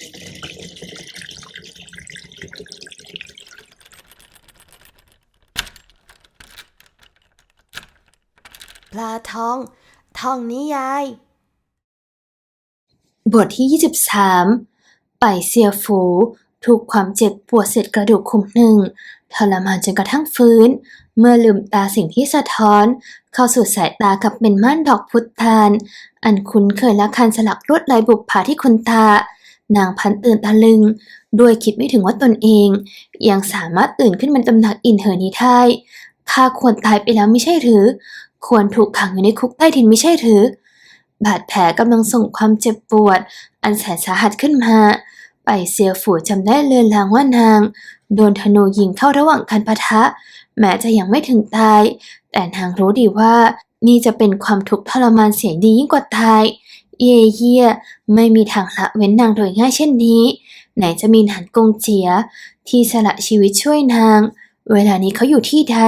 ปลาทอง ทองนิยาย บทที่ 23 ไปเสียฝู ถูกความเจ็บปวดเศษกระดูกคุมหนึ่งทรมานจนกระทั่งฟื้น เมื่อลืมตาสิ่งที่สะท้อน เข้าสู่สายตากับเป็นม่านดอกพุทธาน อันคุ้นเคยและคันสลักลวดลายบุปผาที่คุณตา นางพันตื่นตะลึง ด้วยคิดไม่ถึงว่าตนเอง ยังสามารถตื่นขึ้นบนตำหนักอินเทอร์นี้ได้ข้าควรตายไปแล้วไม่ใช่หรือ ควรถูกขังอยู่ในคุกใต้ดินไม่ใช่หรือ บาดแผลกำลังส่งความเจ็บปวด อันแสนสาหัสขึ้นมา ไปเสียฝูจำได้เลือนลางว่านาง โดนธนูยิงเข้าระหว่างการปะทะ แม้จะยังไม่ถึงตาย แต่นางรู้ดีว่านี่จะเป็นความทุกข์ทรมานเสียงดียิ่งกว่าตาย เย่เยี่ยไม่มีทางละเว้นนางโดยง่ายเช่นนี้ ไหนจะมีหนานกงเจีย ที่สละชีวิตช่วยนาง เวลานี้เขาอยู่ที่ใด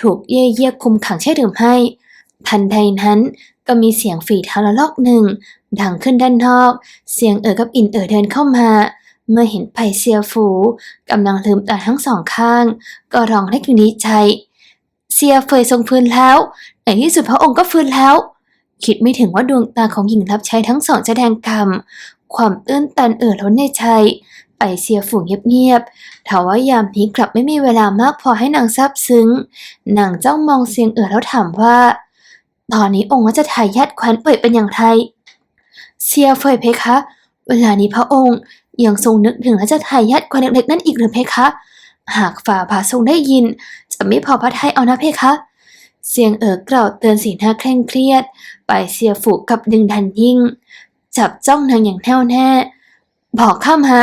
ถูกเย่เยี่ยคุมขังใช่หรือไม่ทันใดนั้นก็มีเสียงฝีเท้าละลอกหนึ่ง ดังขึ้นด้านนอก เสียงเอ๋อกับอินเอ๋อเดินเข้ามา เมื่อเห็นไปเซียฝูกำลังลืมตาทั้งสองข้าง ก็ร้องให้กดีใจ เซียเฟยทรงฟื้นแล้วในที่สุดพระองค์ก็ฟื้นแล้ว คิดไม่ถึงว่าดวงตาของหญิงรับใช้ทั้งสองจะแดงกำความตื้นตันเอ่อล้นในใจไปเซียฝูงเงียบๆทว่ายามนี้กลับไม่มีเวลามากพอให้นางซาบซึ้ง นางจ้องมองเสียงเอ๋อแล้วถามว่า ตอนนี้องค์รัชทายาทแคว้นเป่ยเป็นอย่างไรเซียเฟยเพคะ เวลานี้พระองค์ยังทรงนึกถึงรัชทายาทแคว้นเล็กๆนั่นอีกหรือเพคะ หากฝ่าบาททรงได้ยิน จะไม่พอพระทัยเอานะเพคะ เสียงเอ๋อกล่าวเตือนสีหน้าเคร่งเครียด ไปเสียฝูกับดึงดันยิ่ง จับจ้องนางอย่างแน่วแน่ บอกข้ามฮะ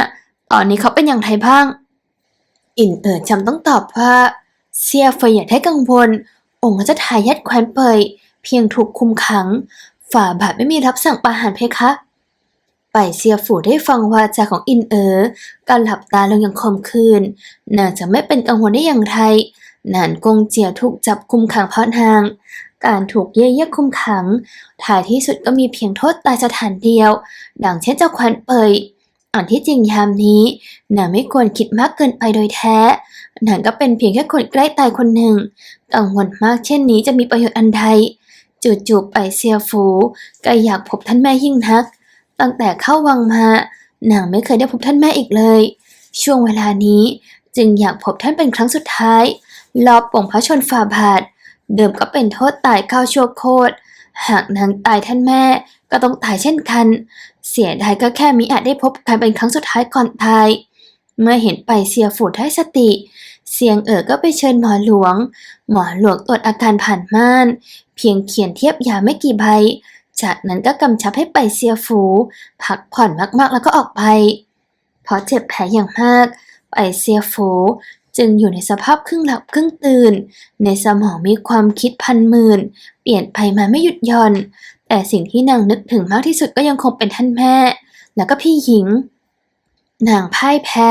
ตอนนี้เขาเป็นอย่างไรบ้าง อินเอ๋อจำต้องตอบว่าเซียเฟยอย่าได้กังวล องค์รัชทายาทแคว้นเปย เพียงถูกคุมขัง ฝ่าบาทไม่มีรับสั่งประหารเพคะ ไปเซียฝูได้ฟังวาจาของอินเอ๋อการหลับตาลงอย่างคมคืนน่าจะไม่เป็นกังวลได้อย่างไร นานกงเจียถูกจับคุมขังเพราะนาง การถูกเย่เย่คุมขังท้ายที่สุดก็มีเพียงโทษตายสถานเดียว ดังเช่นเจ้าควันเปยอันที่จริงยามนี้นางไม่ควรคิดมากเกินไปโดยแท้นางก็เป็นเพียงแค่คนใกล้ตายคนหนึ่ง กังวลมากเช่นนี้จะมีประโยชน์อันใดจู่ๆไปเซียฟูก็อยากพบท่านแม่ยิ่งนัก ตั้งแต่เข้าวังมานางไม่เคยได้พบท่านแม่อีกเลย ช่วงเวลานี้จึงอยากพบท่านเป็นครั้งสุดท้าย รอบปงพระชนฝ่าบาท เดิมก็เป็นโทษตายเข้าชั่วโคตร หากนางตายท่านแม่ก็ต้องตายเช่นกัน เสียดายก็แค่มิอาจได้พบกันเป็นครั้งสุดท้ายก่อนตาย เมื่อเห็นไปเสียฝูได้สติ เสียงเอ๋อก็ไปเชิญหมอหลวง หมอหลวงตรวจอาการผ่านม่าน เพียงเขียนเทียบยาไม่กี่ใบ จากนั้นก็กำชับให้ไปเสียฝู พักผ่อนมากๆแล้วก็ออกไป เพราะเจ็บแผลอย่างมาก ไปเสียฝู จึงอยู่ในสภาพครึ่งหลับครึ่งตื่น ในสมองมีความคิดพันหมื่น เปลี่ยนไปมาไม่หยุดหย่อน แต่สิ่งที่นางนึกถึงมากที่สุดก็ยังคงเป็นท่านแม่ แล้วก็พี่หญิง นางพ่ายแพ้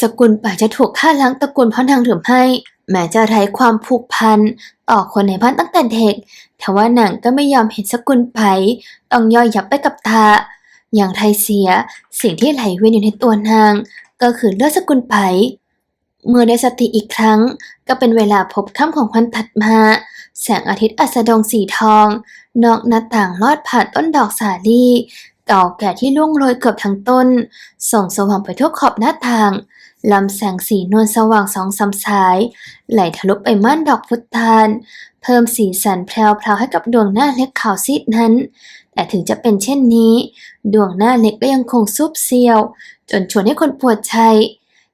สกุลป่าจะถูกฆ่าล้างตระกูลเพราะนางหรือไม่แม้จะไร้ความผูกพันต่อคนในบ้านตั้งแต่เด็กทว่านางก็ไม่ยอมเห็นสกุลไปต้องย่อยยับไปกับตาอย่างไทยเสียสิ่งที่ไหลเวียนอยู่ในตัวนาง ก็คือเลือดสกุลไป เมื่อได้สติอีกครั้ง ก็เป็นเวลาพบค่ำของวันถัดมา แสงอาทิตย์อัสดงสีทอง นอกหน้าต่างลอดผ่านต้นดอกสาลี่ เก่าแก่ที่ล่วงโรยเกือบทั้งต้น ส่องสว่างไปทั่วขอบหน้าต่าง ลำแสงสีนวลสว่างสองสามสาย ไหลทะลุไปม่านดอกพุทธานเพิ่มสีสันแพรวๆให้กับดวงหน้าเล็กขาวซีดนั้น แต่ถึงจะเป็นเช่นนี้ ดวงหน้าเล็กก็ยังคงซุบเซียว จนชวนให้คนปวดใจ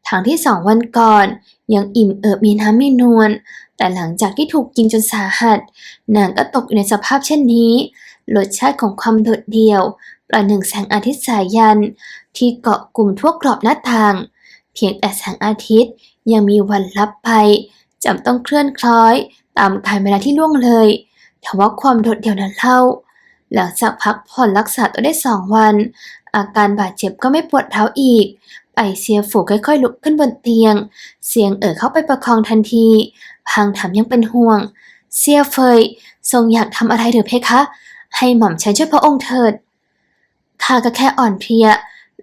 ทางที่สองวันก่อน ยังอิ่มเอิบมีน้ำมีนวล แต่หลังจากที่ถูกยิงจนสาหัส นางก็ตกอยู่ในสภาพเช่นนี้ รสชาติของความโดดเดี่ยว ประหนึ่งแสงอาทิตย์สายัน ที่เกาะกลุ่มทั่วกรอบหน้าต่าง เพียงแต่แสงอาทิตย์ยังมีวันลับไปจำต้องเคลื่อนคล้อยตามกาลเวลาที่ล่วงเลยทว่าความโดดเดี่ยวนั้นเล่า หลังจากพักผ่อนรักษาตัวได้สองวัน อาการบาดเจ็บก็ไม่ปวดเท้าอีก ไปเสียฝูค่อยๆลุกขึ้นบนเตียง เสียงเอ่อเข้าไปประคองทันที พังถามยังเป็นห่วงเสียเฟยทรงอยากทำอะไรหรือเพคะ ให้หม่อมฉันช่วยพระองค์เถิดข้าก็แค่อ่อนเพลีย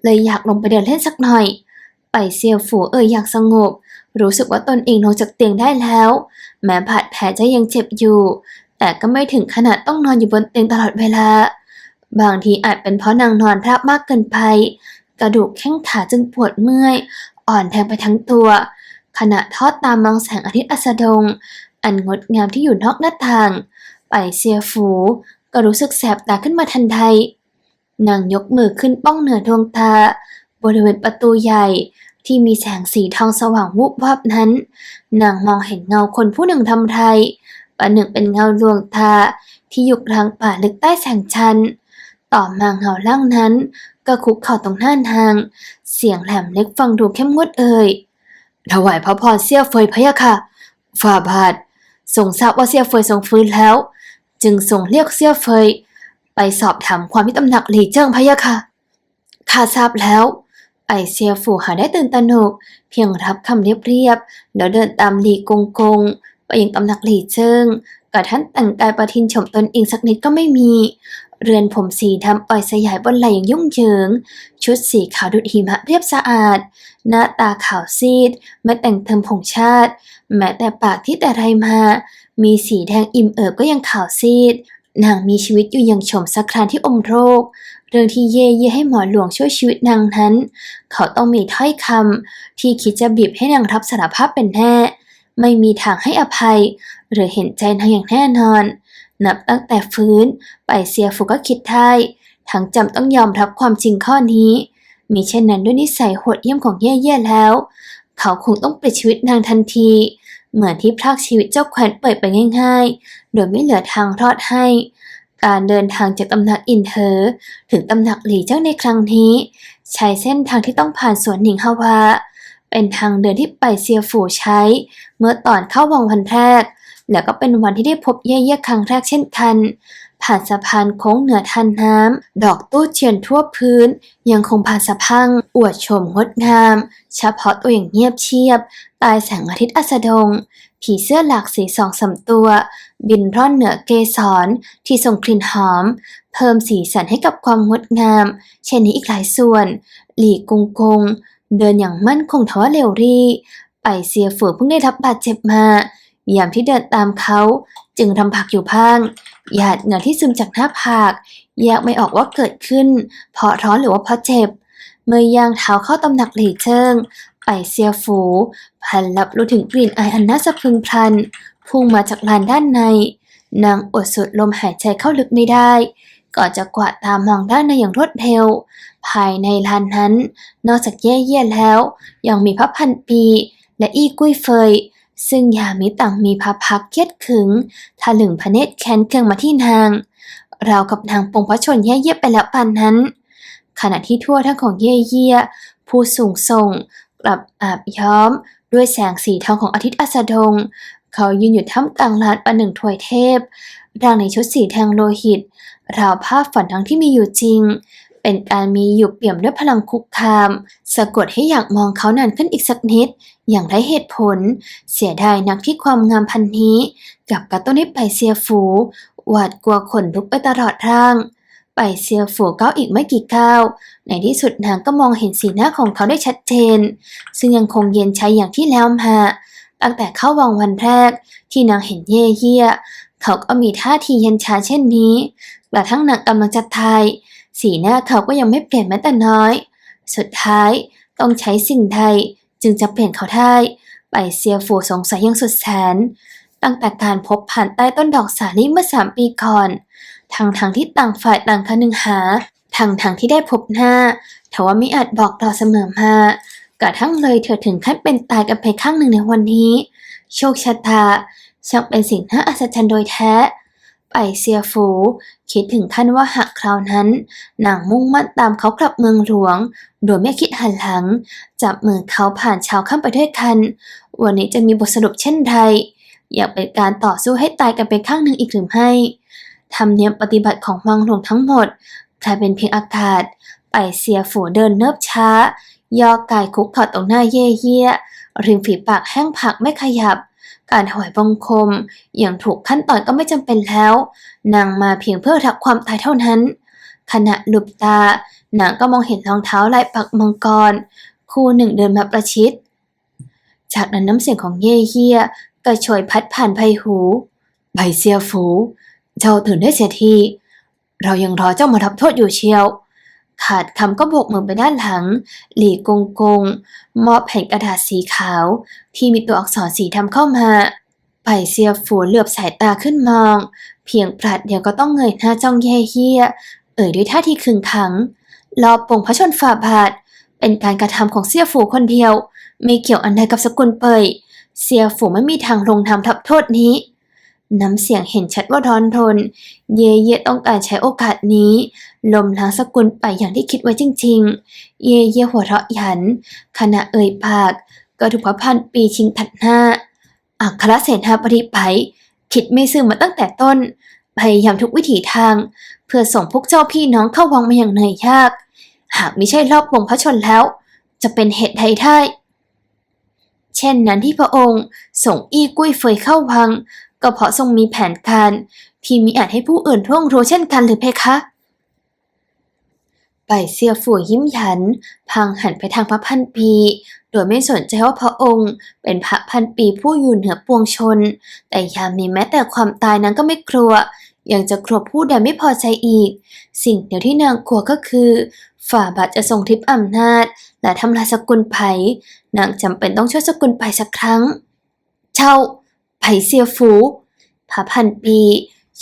เลยอยากลงไปเดินเล่นสักหน่อยไปเซียวฝูเอ่ยอยากสงบ รู้สึกว่าตนเองลงจากเตียงได้แล้ว แม้บาดแผลจะยังเจ็บอยู่ แต่ก็ไม่ถึงขนาดต้องนอนอยู่บนเตียงตลอดเวลา บางทีอาจเป็นเพราะนางนอนราบมากเกินไป กระดูกแข้งขาจึงปวดเมื่อย อ่อนแรงไปทั้งตัว ขณะทอดตามมองแสงอาทิตย์อัสดง อันงดงามที่อยู่นอกหน้าต่าง ไปเซียฝู ก็รู้สึกแสบตาขึ้นมาทันใดนางยกมือขึ้นป้องเหนือดวงตา บริเวณประตูใหญ่ที่มีแสงสีทองสว่างวูบวาบนั้น นางมองเห็นเงาคนผู้หนึ่งทำไรประหนึ่งเป็นเงาดวงตาที่อยู่กลางป่าลึกใต้แสงชัน ต่อมาเงาล่างนั้น ก็คุกเข่าตรงหน้านาง เสียงแหลมเล็กฟังดูเข้มงวดเอ่ยถวายพระพรเสี่ยเฟยพะยะค่ะ ฝ่าบาททรงทราบว่าเสี่ยเฟยทรงฟื้นแล้ว จึงส่งเรียกเสี่ยเฟย ไปสอบถามความที่ตำหนักหลีเจิ้งพะยะค่ะข้าทราบแล้ว ไอเซียฝูหาได้ตื่นตระหนก เพียงรับคำเรียบๆแล้วเดินตามหลีกงกง ไปยังตำหนักหลีเจิ้งกระท่านแต่งกายประทินชมตนเองสักนิดก็ไม่มี เรือนผมสีดำปล่อยสยายบนไหล่อย่างยุ่งเหยิง ชุดสีขาวดุจหิมะเรียบสะอาด หน้าตาขาวซีด ไม่แต่งเติมผงชาติ แม้แต่ปากที่แต่ไรมา มีสีแดงอิ่มเอิบก็ยังขาวซีด นางมีชีวิตอยู่อย่างโฉมสักครานที่อมโรค เรื่องที่เย่เย่ให้หมอหลวงช่วยชีวิตนางนั้น เขาต้องมีถ้อยคำที่คิดจะบีบให้นางรับสารภาพเป็นแน่ไม่มีทางให้อภัย หรือเห็นใจนางอย่างแน่นอน นับตั้งแต่ฟื้น ไปเซียฟูก็คิดได้ทั้งจำต้องยอมรับความจริงข้อนี้ มีเช่นนั้นด้วยนิสัยโหดเยี่ยมของเย่เย่แล้ว เขาคงต้องปิดชีวิตนางทันที เหมือนที่พรากชีวิตเจ้าแคว้นเปิดไปง่าย ๆ โดยไม่เหลือทางรอดให้ การเดินทางจากตำหนักอินเทอร์ถึงตำหนักหลี่เจ้าในครั้งนี้ ใช้เส้นทางที่ต้องผ่านสวนหนิงฮาวาเป็นทางเดินที่ไปเซียฝูใช้ เมื่อตอนเข้าวังวันแรก แล้วก็เป็นวันที่ได้พบเย่เย่ครั้งแรกเช่นกัน ผ่านสะพานโค้งเหนือทันน้ำ ดอกตู้เทียนทั่วพื้น ยังคงผ่านสะพัง อวดชมงดงาม เฉพาะตัวอย่างเงียบเชียบใตายแสงอาทิตย์อัสดง ผีเสื้อหลากสีสองสามตัว บินร่อนเหนือเกสรที่ส่งกลิ่นหอม เพิ่มสีสันให้กับความงดงาม เช่นนี้อีกหลายส่วน หลีกงกง เดินอย่างมั่นคงทว่าเร็วรีไปเสียฝือเพิ่งได้รับบาดเจ็บมา ยามที่เดินตามเขา จึงทำผักอยู่พางหยาดเหงื่อที่ซึมจากหน้าผากแยกไม่ออกว่าเกิดขึ้น เพราะร้อนหรือว่าเพราะเจ็บ เมื่อย่างเท้าเข้าตำหนักหลีเชิงไปเซียฝู พันรับรู้ถึงกลิ่นไออันน่าสะพึงพลัน พุ่งมาจากลานด้านใน นางอดสูดลมหายใจเข้าลึกไม่ได้ ก่อนจะกวาดตามองด้านในอย่างรวดเร็ว ภายในลานนั้น นอกจากแย่เยี่ยแล้ว ยังมีพระพันปี และอี้กุ้ยเฟย ซึ่งยามิต่างมีพระพักเครียดขึงทะลึงพระเนตรแค้นเคืองมาที่นาง เรากับนางปงพระชนแย่เยี่ไปแล้วปานนั้น ขณะที่ทั่วทั้งของเย่เยี่ยผู้สูงส่งกลับอาบย้อมด้วยแสงสีทองของอาทิตย์อัสดง เขายืนอยู่ท่ามกลางลานประหนึ่งถวยเทพร่างในชุดสีแทงโลหิต ราวภาพฝันทั้งที่มีอยู่จริง เป็นการมีอยู่เปี่ยมด้วยพลังคุกคาม สะกดให้อยากมองเขานานขึ้นอีกสักนิด อย่างได้เหตุผล เสียดายนักที่ความงามพันนี้กับกระตุ้นให้ไปเสียฝู หวาดกลัวขนลุกไปตลอดร่าง ไปเสียฝูก้าวอีกไม่กี่ก้าวในที่สุดนางก็มองเห็นสีหน้าของเขาได้ชัดเจน ซึ่งยังคงเย็นชาอย่างที่แล้วมาตั้งแต่เข้าวังวันแรก ที่นางเห็นเย่เยี่ยเขาก็มีท่าทีเย็นชาเช่นนี้กระทั่งนางกำลังจะทาย สีหน้าเขาก็ยังไม่เปลี่ยนแม้แต่น้อย สุดท้ายต้องใช้สิ่งใดจึงจะเปลี่ยนเขาได้ไปเซียฝูสงสัยอยังสุดแสน ตั้งแต่การพบผ่านใต้ต้นดอกสาลี่เมื่อสามปีก่อนทางทางๆที่ต่างฝ่ายต่างคนึงหาทางทางๆที่ได้พบหน้าแต่ว่าไม่อาจบอกเราเสมอมากระทั่งเลยเธอถึงขั้นเป็นตายกันไปข้างหนึ่งในวันนี้ โชคชะตาช่างเป็นสิ่งน่าอัศจรรย์โดยแท้ ไปเซียฝู คิดถึงขั้นว่าหากคราวนั้นนางมุ่งมั่นตามเขากลับเมืองหลวง โดยไม่คิดหันหลัง จับมือเขาผ่านเช้าค่ำไปด้วยกัน วันนี้จะมีบทสรุปเช่นไรอยากเป็นการต่อสู้ให้ตายกันไปข้างหนึ่งอีกหรือไม่ธรรมเนียมปฏิบัติของวังหลวงทั้งหมดกลายเป็นเพียงอากาศไปเสียฝูเดินเนิบช้า ย่อกายคุกเข่าตรงหน้าเย่เยี่ยริมฝีปากแห้งผากไม่ขยับ การถวายบังคมอย่างถูกขั้นตอนก็ไม่จำเป็นแล้ว นางมาเพียงเพื่อรักความตายเท่านั้น ขณะหลุบตานางก็มองเห็นรองเท้าลายปักมังกร คู่หนึ่งเดินมาประชิด จากนั้นน้ำเสียงของเย่เฮียก็โชยพัดผ่านไพหูไบเซียฟู เจ้าตื่นได้เสียที เรายังรอเจ้ามารับโทษอยู่เชียว ขาดคำก็โบกมือไปด้านหลัง หลีกงกง มอบแผ่นกระดาษสีขาว ที่มีตัวอักษรสีดำเข้ามาไผ่เซียฟูเหลือบสายตาขึ้นมอง เพียงปราดเดียวก็ต้องเงยหน้าจ้องเย่เฮียเอ่ยด้วยท่าทีขึงขัง รอบปงพระชนฝ่าบาท เป็นการกระทำของเสี่ยฝูคนเดียว ไม่เกี่ยวอันใดกับสกุลเปยเสี่ยฝูไม่มีทางลงทำทับโทษนี้น้ำเสียงเห็นชัดว่าร้อนทนเย่เย่ต้องการใช้โอกาสนี้ ลมล้างสกุลไปอย่างที่คิดไว้จริงๆ เย่เย่หัวเราะหยัน ขณะเอ่ยปากก็ถูกพระพันปีชิงถัดหน้า อัครเสนาบดีไปคิดไม่ซื่อมาตั้งแต่ต้น พยายามทุกวิถีทาง เพื่อส่งพวกเจ้าพี่น้องเข้าวังมาอย่างเหนื่อยยาก หากไม่ใช่รอบวงพระชนแล้ว จะเป็นเหตุใดได้เช่นนั้นที่พระองค์ส่งอี้กุ้ยเฟยเข้าวัง ก็เพราะทรงมีแผนการที่มิอาจให้ผู้อื่นร่วงรู้เช่นกันหรือเพคะ ไปเสียฝูยิ้มยัน พังหันไปทางพระพันปี โดยไม่สนใจว่าพระองค์ เป็นพระพันปีผู้อยู่เหนือปวงชน แต่ยามนี้แม้แต่ความตายนั้นก็ไม่กลัว ยังจะกลัวผู้ใดไม่พอใจอีก สิ่งเดียวที่นางกลัวก็คือ ฝ่าบาทจะทรงทิพย์อำนาจ และทำลายสกุลไผ่นางจำเป็นต้องช่วยสกุลไผ่สักครั้งเจ้าไผ่เซียฝูพระพันปี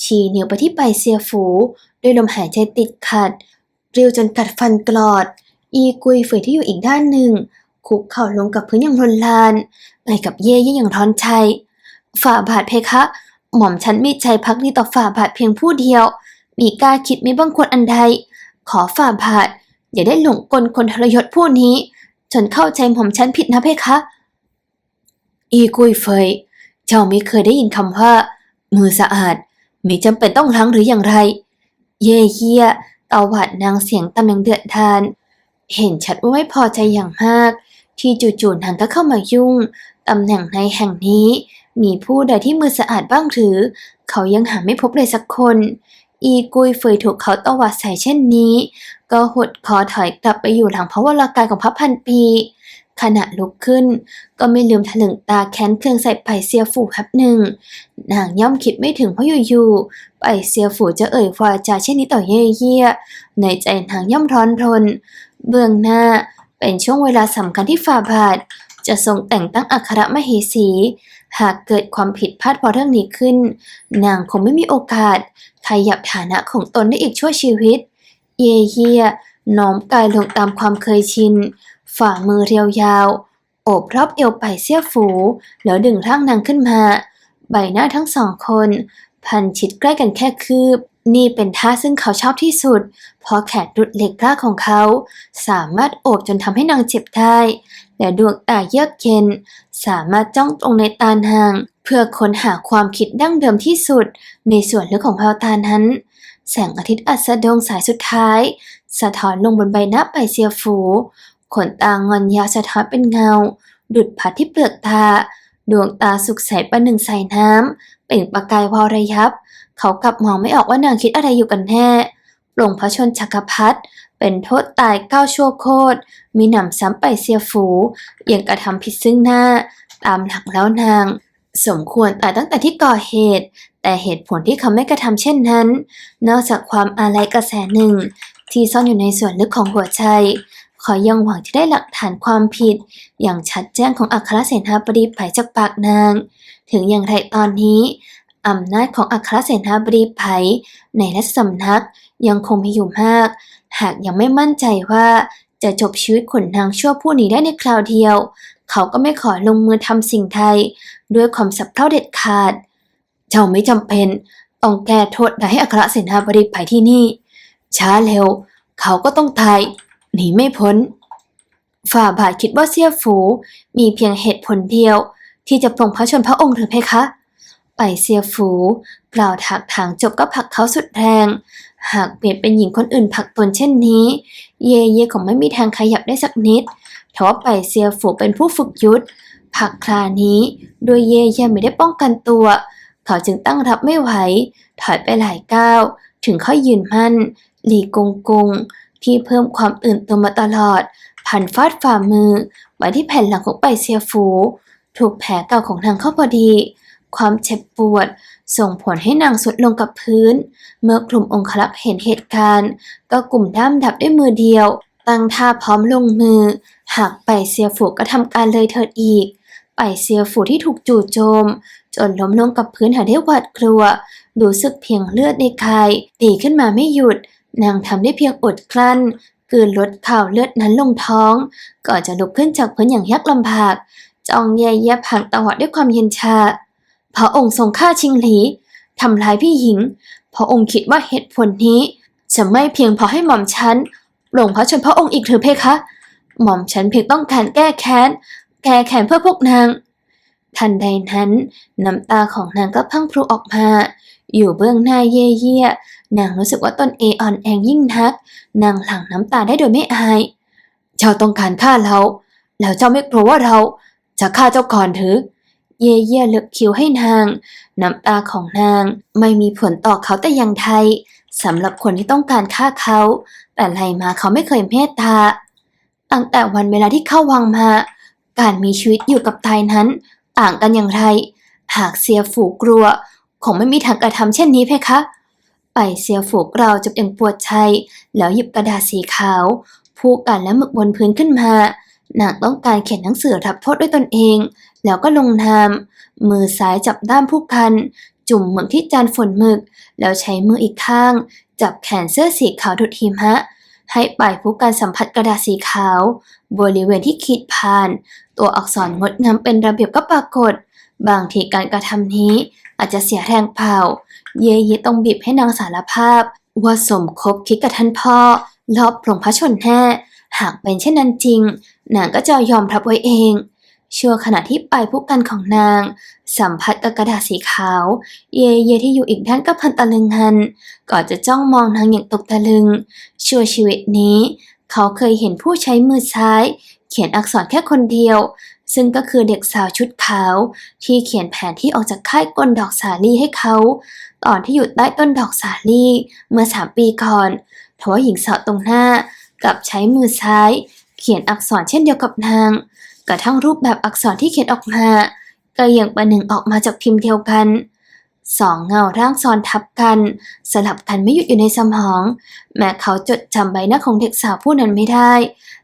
ชี้นิ้วไปที่ไผ่เซียฝูด้วยลมหายใจติดขัด เรียวจนกัดฟันกรอด อีกุยเฟยที่อยู่อีกด้านหนึ่ง คุกเข่าลงกับพื้นอย่างรนลานเอ่ยกับเย่เย่อย่างร้อนใจฝ่าบาทเพคะ หม่อมฉันมีใจพักดีต่อฝ่าบาทเพียงผู้เดียว มีกล้าคิดไม่บังควรอันใด ขอฝ่าบาทอย่าได้หลงกลคนทรยศผู้นี้จนเข้าใจหม่อมฉันผิดนะเพคะ อีกุยเฟย เจ้าไม่เคยได้ยินคำว่า มือสะอาด ไม่จำเป็นต้องล้างหรืออย่างไร เย่เฮีย ตวาดนางเสียงตำยังเดือดดาน เห็นชัดว่าไม่พอใจอย่างมาก ที่จู่ๆนางก็เข้ามายุ่งตำแหน่งในแห่งนี้ มีผู้ใดที่มือสะอาดบ้างหรือ เขายังหาไม่พบเลยสักคน อีกุยเฟยถูกเขาตวาดใส่เช่นนี้ ก็หดคอถอยกลับไปอยู่หลังพระวรากายของพระพันปี ขณะลุกขึ้น ก็ไม่ลืมถลึงตาแค้นเคืองใส่ไปเสียฝูแป๊บหนึ่ง นางย่อมคิดไม่ถึงเพราะอยู่ๆไปเสียฝูจะเอ่ยวาจาเช่นนี้ต่อเย่เยี่ยในใจนางย่อมร้อนรน เบื้องหน้าเป็นช่วงเวลาสำคัญที่ฝ่าบาทจะทรงแต่งตั้งอัครมเหสี หากเกิดความผิดพลาดพราะเรื่องนี้ขึ้น นางคงไม่มีโอกาสขยับฐานะของตนได้อีกชั่วชีวิต เยเยียน้อมกายลงตามความเคยชิน ฝ่ามือเรียวยาว โอบรอบเอวไปเสียฝู แล้วดึงร่างนางขึ้นมา ใบหน้าทั้งสองคน พันชิดใกล้กันแค่คืบ นี่เป็นท่าซึ่งเขาชอบที่สุด เพราะแขนดุดเหล็กกล้าของเขา สามารถโอบจนทำให้นางเจ็บได้ และดวงตาเยือกเย็น สามารถจ้องตรงในตานาง เพื่อค้นหาความคิดดั้งเดิมที่สุด ในส่วนลึกของแววตานั้น แสงอาทิตย์อัสดงสายสุดท้าย สะท้อนลงบนใบหน้าไปเซียฝู ขนตางอนยาวสะท้อนเป็นเงา ดุดพัดที่เปลือกตา ดวงตาสุกใสประหนึ่งใส่น้ำ เปล่งประกายวาวระยับ เขากลับมองไม่ออกว่านางคิดอะไรอยู่กันแน่ปลงพระชนจักรพรรดิเป็นโทษตายเก้าชั่วโคตร มีหนำซ้ำไปเสียฝู ยังกระทำผิดซึ่งหน้า ตามหลักแล้วนาง สมควรตายตั้งแต่ที่ก่อเหตุ แต่เหตุผลที่เขาไม่กระทำเช่นนั้น นอกจากความอาลัยกระแสหนึ่ง ที่ซ่อนอยู่ในส่วนลึกของหัวใจขอยังหวังที่ได้หลักฐานความผิด อย่างชัดแจ้งของอัครเสนาบดีไผ่จากปากนาง ถึงอย่างไรตอนนี้อำนาจของอัครเสนาบดีไผ่ในรัชสำนักยังคงมีอยู่มาก หากยังไม่มั่นใจว่าจะจบชีวิตขุนนางชั่วผู้นี้ได้ในคราวเดียว เขาก็ไม่ขอลงมือทำสิ่งใด ด้วยความสับเพ่าเด็ดขาด เจ้าไม่จำเป็นต้องแก้โทษใดให้อัครเสนาบดีไผ่ที่นี่ ช้าเร็ว เขาก็ต้องตาย หนีไม่พ้น ฝ่าบาทคิดว่าเสี่ยฝูมีเพียงเหตุผลเดียว ที่จะปลงพระชนพระองค์หรือเพคะ ไปเสียฝูกล่าวถากถางจบก็ผลักเขาสุดแรง หากเปลี่ยนเป็นหญิงคนอื่นผลักตนเช่นนี้ เย่เย่คงไม่มีทางขยับได้สักนิดทว่าไปเสียฝูเป็นผู้ฝึกยุทธ ผักครานี้โดยเย่เย่ไม่ได้ป้องกันตัว เขาจึงตั้งรับไม่ไหว ถอยไปหลายก้าว ถึงค่อยยืนมั่น หลีกงกง ที่เพิ่มความตื่นตัวมาตลอดพันฟาดฝ่ามือไว้ที่แผ่นหลังของไปเซียฟู ถูกแผลเก่าของนางเข้าพอดี ความเจ็บปวด ส่งผลให้นางสุดลงกับพื้น เมื่อกลุ่มองครักษ์เห็นเหตุการณ์ ก็กลุ่มด้ามดับด้วยมือเดียวตั้งท่าพร้อมลงมือ หากไปเซียฝูก็ทำการเลยเถิดอีก ไปเซียฝูที่ถูกจู่โจม จนล้มลงกับพื้นหาได้หวาดกลัว รู้สึกเพียงเลือดในกายตีขึ้นมาไม่หยุด นางทำได้เพียงอดกลั้นกลืนลดข่าวเลือดนั้นลงท้อง ก่อนจะลุกขึ้นจากพื้นอย่างยากลำบากจ้องแย่เยียบหางตวดด้วยความเย็นชาพระองค์ทรงฆ่าชิงหลีทำร้ายพี่หญิงพระองค์คิดว่าเหตุผลนี้ จะไม่เพียงพอให้หม่อมฉันหลงพระชนพระองค์อีกหรือเพคะ หม่อมฉันเพียงต้องการแก้แค้น แก้แค้นเพื่อพวกนาง ทันใดนั้นน้ำตาของนางก็พังพรูออกมา อยู่เบื้องหน้าเย่เย่นางรู้สึกว่าตนเออ่อนแอยิ่งนัก นางหลั่งน้ำตาได้โดยไม่อาย เจ้าต้องการฆ่าเรา แล้วเจ้าไม่กลัวว่าเรา จะฆ่าเจ้าก่อนหรือเย่เย่เลือกคิ้วให้นาง น้ำตาของนางไม่มีผลต่อเขาแต่อย่างใดสำหรับคนที่ต้องการฆ่าเขา แต่ไรมาเขาไม่เคยเมตตา ตั้งแต่วันเวลาที่เข้าวังมา การมีชีวิตอยู่กับตายนั้น ต่างกันอย่างไร หากเสียฝูกลัว คงไม่มีทางกระทำเช่นนี้เพคะ ไปเสียฝูกเราจะยังปวดใจแล้วหยิบกระดาษสีขาว ผูกกันและหมึกบนพื้นขึ้นมานางต้องการเขียนหนังสือรับโทษด้วยตนเอง แล้วก็ลงนาม มือซ้ายจับด้ามผู้กัน จุ่มหมึกที่จานฝนหมึก แล้วใช้มืออีกข้าง จับแขนเสื้อสีขาวดุดหิมะให้ปลายผู้กันสัมผัสกระดาษสีขาว บริเวณที่ขีดผ่าน ตัวอักษรงดงามเป็นระเบียบก็ปรากฏ บางทีการกระทำนี้อาจจะเสียแรงเปล่าเยเยต้องบีบให้นางสารภาพ ว่าสมคบคิดกับท่านพ่อรอบปลงพระชนแน่หากเป็นเช่นนั้นจริง นางก็จะยอมรับไว้เองชั่วขณะที่ปลายผู้กันของนาง สัมผัสกับกระดาษสีขาว เยเยที่อยู่อีกด้านก็พันตะลึงหันก่อนจะจ้องมองนางอย่างตกตะลึง ชั่วชีวิตนี้ เขาเคยเห็นผู้ใช้มือซ้าย เขียนอักษรแค่คนเดียว ซึ่งก็คือเด็กสาวชุดขาว ที่เขียนแผนที่ออกจากค่ายกลดอกสาลี่ให้เขา ตอนที่อยู่ใต้ต้นดอกสาลี่เมื่อสามปีก่อนทว่าหญิงสาวตรงหน้ากลับใช้มือซ้าย เขียนอักษรเช่นเดียวกับนาง กระทั่งรูปแบบอักษรที่เขียนออกมาก็ยังประหนึ่งออกมาจากพิมพ์เดียวกันสองเงาร่างซ้อนทับกัน สลับกันไม่หยุดอยู่ในสมอง แม้เขาจดจำใบหน้าของเด็กสาวผู้นั้นไม่ได้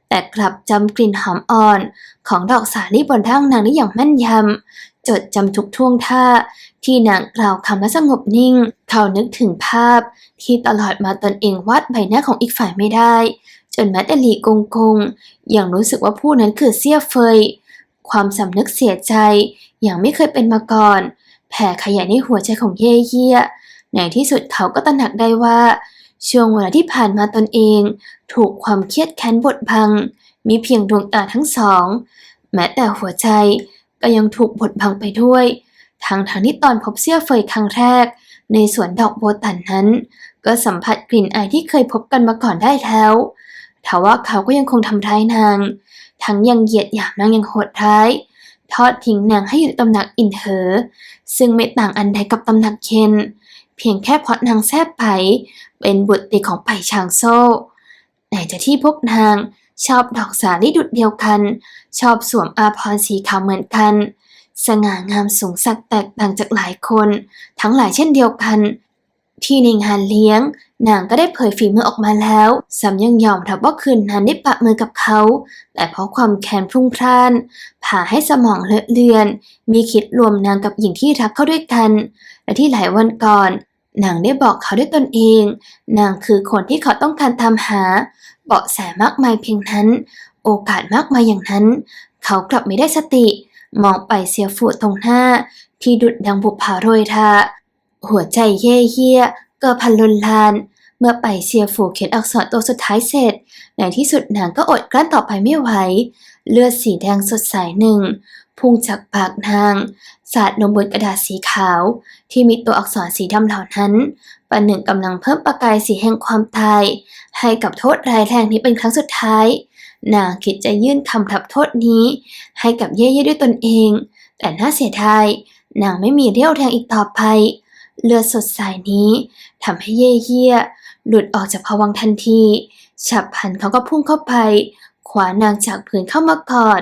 แต่กลับจำกลิ่นหอมอ่อน ของดอกสาลี่บนร่างนางได้อย่างแม่นยำ จดจำทุกท่วงท่า ที่นางกล่าวคำและสงบนิ่ง เขานึกถึงภาพ ที่ตลอดมาตนเองวาดใบหน้าของอีกฝ่ายไม่ได้ จนแม้แต่หลีกงกงยังรู้สึกว่าผู้นั้นคือเสียเฟย ความสำนึกเสียใจอย่างไม่เคยเป็นมาก่อน แผ่ขยายในหัวใจของเย่เยี่ยในที่สุดเขาก็ตระหนักได้ว่า ช่วงเวลาที่ผ่านมาตนเอง ถูกความเครียดแค้นบดบัง มีเพียงดวงตาทั้งสอง แม้แต่หัวใจก็ยังถูกบดบังไปด้วย ทางทางที่ตอนพบเสี่ยเฟยครั้งแรก ในสวนดอกโบตันนั้น ก็สัมผัสกลิ่นไอที่เคยพบกันมาก่อนได้แล้วทว่าเขาก็ยังคงทำร้ายนาง ทั้งยังเหยียดหยามนางย่างโหดร้าย ทอดทิ้งนางให้อยู่ตำหนักอินเถอซึ่งไม่ต่างอันใดกับตำหนักเคน เพียงแค่เพราะนางแซบไปเป็นบุตรติของไปชางโซ่ไหนจะที่พวกนางชอบดอกสาลีดุดเดียวกัน ชอบสวมอาภรสีขาวเหมือนกัน สง่างามสูงสักแตกต่างจากหลายคน ทั้งหลายเช่นเดียวกัน ที่ในงานเลี้ยง นางก็ได้เผยฝีมือออกมาแล้วสำยังยอมรับว่าคืนนั้นได้ปะมือกับเขา แต่เพราะความแค้นพรุ่งพร่าน ผ่าให้สมองเลอะเลือน มีคิดรวมนางกับหญิงที่รักเข้าด้วยกัน และที่หลายวันก่อน นางได้บอกเขาด้วยตนเอง นางคือคนที่เขาต้องการตามหา เบาะแสมากมายเพียงนั้น โอกาสมากมายอย่างนั้น เขากลับไม่ได้สติ มองไปเสียฝูตรงหน้า ที่ดุดดังบุปผาโรยทาหัวใจเย่เยี่ยเกิดพันลนลาน เมื่อไปเสียฝูเขียนอักษรตัวสุดท้ายเสร็จ ในที่สุดนางก็อดกลั้นต่อไปไม่ไหว เลือดสีแดงสดใสหนึ่งพุ่งจากปากนาง สาดลงบนกระดาษสีขาว ที่มีตัวอักษรสีดำเหล่านั้นประหนึ่งกำลังเพิ่มประกายสีแห่งความตาย ให้กับโทษรายแรงนี้เป็นครั้งสุดท้าย นางคิดจะยื่นคำรับโทษนี้ ให้กับเย่เย่ด้วยตนเอง แต่น่าเสียดายนางไม่มีเรี่ยวแรงอีกต่อไป เลือดสดใสนี้ทำให้เย่เย่หลุดออกจากภวังทันที ฉับพลันเขาก็พุ่งเข้าไปขวานางจากผืนเข้ามากอด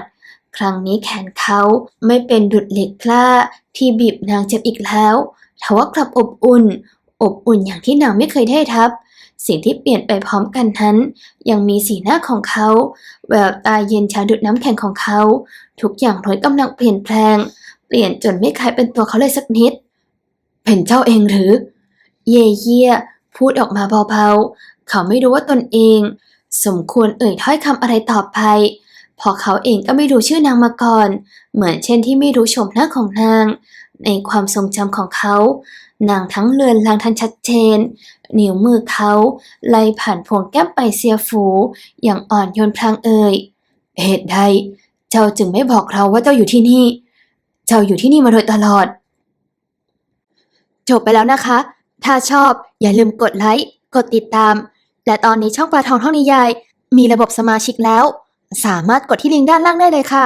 ครั้งนี้แขนเขาไม่เป็นดุดเหล็กกล้าที่บีบนางเจ็บอีกแล้วทว่ากลับอบอุ่น อบอุ่นอย่างที่นางไม่เคยได้ทับ สิ่งที่เปลี่ยนไปพร้อมกันนั้น ยังมีสีหน้าของเขา แววตาเย็นชาดุดน้ำแข็งของเขา ทุกอย่างล้วนกำลังเปลี่ยนแปลง เปลี่ยนจนไม่คล้ายเป็นตัวเขาเลยสักนิด เป็นเจ้าเองหรือ เย่เยี่ยพูดออกมาเบาๆ เขาไม่รู้ว่าตนเอง สมควรเอ่ยถ้อยคำอะไรต่อไปเพอเขาเองก็ไม่รู้ชื่อนางมาก่อน เหมือนเช่นที่ไม่รู้โฉมหน้าของนาง ในความทรงจำของเขา นางทั้งเลือนลางทันชัดเจน นิ้วมือเขาไล่ผ่านพวงแก้มไปเสียฝู อย่างอ่อนโยนพลางเอ่ยเหตุใด เจ้าจึงไม่บอกเราว่าเจ้าอยู่ที่นี่ เจ้าอยู่ที่นี่มาโดยตลอด จบไปแล้วนะคะ ถ้าชอบอย่าลืมกดไลค์ กดติดตาม และตอนนี้ช่องปลาทองท่องนิยาย มีระบบสมาชิกแล้ว สามารถกดที่ลิงก์ด้านล่างได้เลยค่ะ